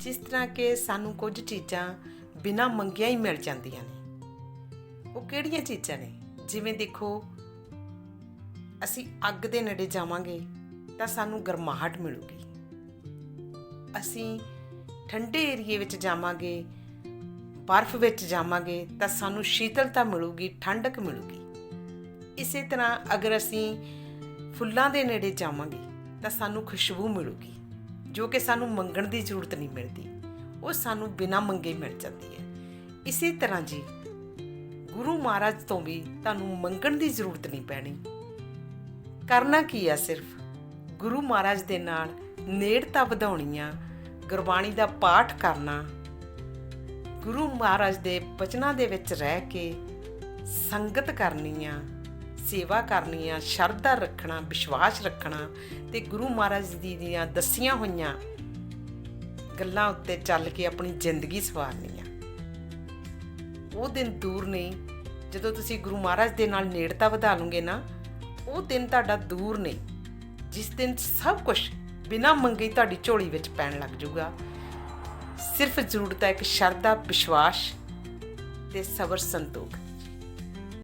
ਜਿਸ ਤਰ੍ਹਾਂ ਕਿ ਸਾਨੂੰ ਕੁਝ ਚੀਜ਼ਾਂ ਬਿਨਾਂ ਮੰਗਿਆ ਹੀ ਮਿਲ ਜਾਂਦੀਆਂ ਨੇ। ਉਹ ਕਿਹੜੀਆਂ ਚੀਜ਼ਾਂ ਨੇ? ਜਿਵੇਂ ਦੇਖੋ, ਅਸੀਂ ਅੱਗ ਦੇ ਨੇੜੇ ਜਾਵਾਂਗੇ ਤਾਂ ਸਾਨੂੰ ਗਰਮਾਹਟ ਮਿਲੂਗੀ। ਅਸੀਂ ਠੰਡੇ ਏਰੀਏ ਵਿੱਚ ਜਾਵਾਂਗੇ, ਬਰਫ਼ ਵਿੱਚ ਜਾਵਾਂਗੇ ਤਾਂ ਸਾਨੂੰ ਸ਼ੀਤਲਤਾ ਮਿਲੂਗੀ, ਠੰਡਕ ਮਿਲੂਗੀ। ਇਸੇ ਤਰ੍ਹਾਂ ਅਗਰ ਅਸੀਂ ਫੁੱਲਾਂ ਦੇ ਨੇੜੇ ਜਾਵਾਂਗੇ ਤਾਂ ਸਾਨੂੰ ਖੁਸ਼ਬੂ ਮਿਲੂਗੀ। ਜੋ ਕਿ ਸਾਨੂੰ ਮੰਗਣ ਦੀ ਜ਼ਰੂਰਤ ਨਹੀਂ ਮਿਲਦੀ, ਉਹ ਸਾਨੂੰ ਬਿਨਾਂ ਮੰਗੇ ਮਿਲ ਜਾਂਦੀ ਹੈ। ਇਸੇ ਤਰ੍ਹਾਂ ਜੀ, ਗੁਰੂ ਮਹਾਰਾਜ ਤੋਂ ਵੀ ਤੁਹਾਨੂੰ ਮੰਗਣ ਦੀ ਜ਼ਰੂਰਤ ਨਹੀਂ ਪੈਣੀ। ਕਰਨਾ ਕੀ ਆ ਸਿਰਫ? ਗੁਰੂ ਮਹਾਰਾਜ ਦੇ ਨਾਲ ਨੇੜਤਾ ਵਧਾਉਣੀ ਆ ਗੁਰਬਾਣੀ ਦਾ ਪਾਠ ਕਰਨਾ, ਗੁਰੂ ਮਹਾਰਾਜ ਦੇ ਬਚਨਾਂ ਦੇ ਵਿੱਚ ਰਹਿ ਕੇ ਸੰਗਤ ਕਰਨੀ ਆ ਸੇਵਾ ਕਰਨੀ ਆ ਸ਼ਰਧਾ ਰੱਖਣਾ, ਵਿਸ਼ਵਾਸ ਰੱਖਣਾ ਤੇ ਗੁਰੂ ਮਹਾਰਾਜ ਜੀ ਦੀਆਂ ਦਸੀਆਂ ਹੋਈਆਂ ਗੱਲਾਂ ਉੱਤੇ ਚੱਲ ਕੇ ਆਪਣੀ ਜ਼ਿੰਦਗੀ ਸਵਾਰਨੀ ਆ ਉਹ ਦਿਨ ਦੂਰ ਨਹੀਂ ਜਦੋਂ ਤੁਸੀਂ ਗੁਰੂ ਮਹਾਰਾਜ ਦੇ ਨਾਲ ਨੇੜਤਾ ਵਧਾ ਲਓਗੇ ਨਾ, ਉਹ ਦਿਨ ਤੁਹਾਡਾ ਦੂਰ ਨਹੀਂ ਜਿਸ ਦਿਨ ਸਭ ਕੁਝ ਬਿਨਾਂ ਮੰਗੇ ਤੁਹਾਡੀ ਝੋਲੀ ਵਿੱਚ ਪੈਣ ਲੱਗ ਜਾਊਗਾ। ਸਿਰਫ ਜ਼ਰੂਰਤ ਹੈ ਇੱਕ ਸ਼ਰਧਾ, ਵਿਸ਼ਵਾਸ ਤੇ ਸਬਰ ਸੰਤੋਖ।